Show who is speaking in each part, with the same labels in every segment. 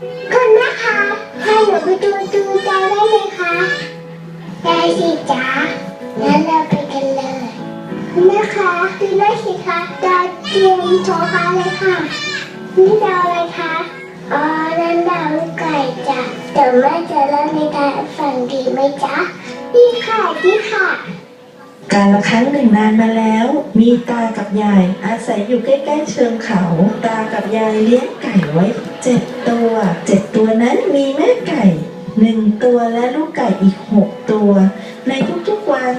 Speaker 1: คุณแม่คะให้หนูไปดูดูดาวได้ไหมคะได้สิจ๊ะงั้นเราไปกันเลยคุณแม่คะดูได้สิคะดาวเทียมโทรฟ้าเลยค่ะนี่ดาวอะไรคะอ๋อนั่นดาวลูกไก่จ้ะเดี๋ยวแม่จะเล่าในทานฟังดีไหมจ๊ะนี่ค่ะนี่ค่ะ
Speaker 2: การละครั้งหนึ่งนานมาแล้ว มีตากับยายอาศัยอยู่ใกล้ๆเชิงเขา ตากับยายเลี้ยงไก่ไว้เจ็ดตัวเจ็ดตัวนั้นมีแม่ไก่หนึ่งตัวและลูกไก่อีกหกตัว ในทุกๆวัน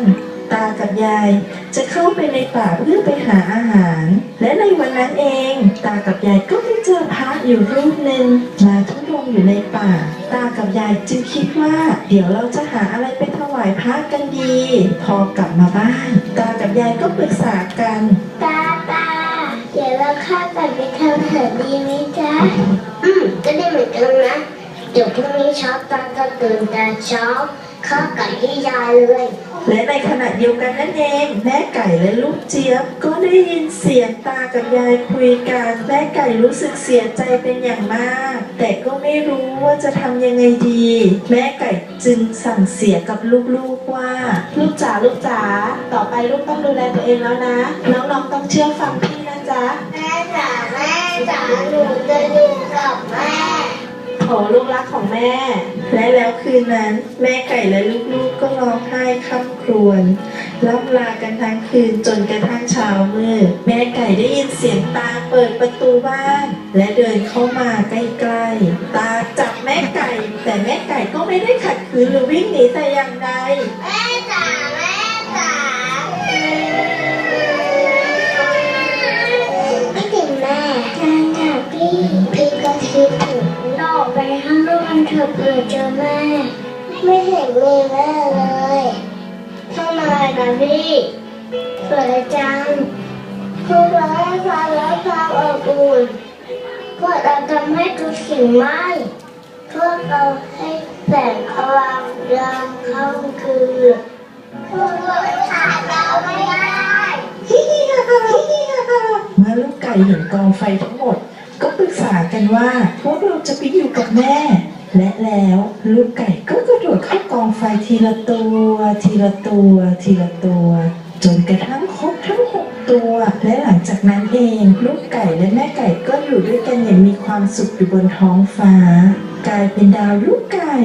Speaker 2: ตากับยายจะเข้าไปในป่าเพื่อไปหาอาหาร และในวันนั้นเอง ตากับยายก็ไปเจอพระ อยู่รูปหนึ่งมาทุดงอยู่ในป่า ตากับยายจึงคิดว่า เดี๋ยวเราจะหาอะไรไปถวายพระกันดี พอกลับมาบ้าน ตากับยายก็ปรึกษากัน
Speaker 1: ตาตาเดี๋ยวเราข้ากันไปทำอาหารดีไหมจ๊ะอืมก็ได้เหมือนกันนะ เดี๋ยวพรุ่งนี้เช้าตาก็ตื่นแต่เช้าข้าไก่ให้ยายเลย
Speaker 2: และในขณะเดียวกันนั่นเองแม่ไก่และลูกเจี๊ยบก็ได้ยินเสียงตากับยายคุยกันแม่ไก่รู้สึกเสียใจเป็นอย่างมาก แต่ก็ไม่รู้ว่าจะทำยังไงดี แม่ไก่จึงสั่งเสียกับลูกๆว่า ลูกจ๋าลูกจ๋าต่อไปลูกต้องดูแลตัวเองแล้วนะ น้องๆต้องเชื่อฟังพี่นะจ๊ะ
Speaker 1: แม่จ๋าแม่จ๋าหนูจะอยู่กับแม่
Speaker 2: ขอลูกรักของแม่ และแล้วคืนนั้น แม่ไก่และลูกๆก็ร้องไห้คร่ำครวญล่ำลากันทั้งคืนจนกระทั่งเช้ามืดแม่ไก่ได้ยินเสียงตาเปิดประตูบ้าน และเดินเข้ามาใกล้ๆ ตาจับแม่ไก่ แต่แม่ไก่ก็ไม่ได้ขัดขืนหรือวิ่งหนีแต่อย่างใด
Speaker 1: เถอะเผื่อเจอแม่ ไม่เห็นมีแม่เลยทำไมนะพี่สวยจังพวกเราให้ความรักความอบอุ่นพวกเราทำให้ทุกสิ่งไหมพวกเราให้แสงพลังยามค่ำคืนพวกเราขาดเราไม่ได้
Speaker 2: เมื่อลูกไก่เห็นกองไฟทั้งหมด ก็ปรึกษากันว่า พวกเราจะไปอยู่กับแม่ และแล้วลูกไก่ก็กระโดดเข้ากองไฟทีละตัว ทีละตัว ทีละตัว จนกระทั่งครบทั้งหกตัว และหลังจากนั้นเองลูกไก่และแม่ไก่ก็อยู่ด้วยกันอย่างมีความสุขอยู่บนท้องฟ้า กลายเป็นดาวลูกไก่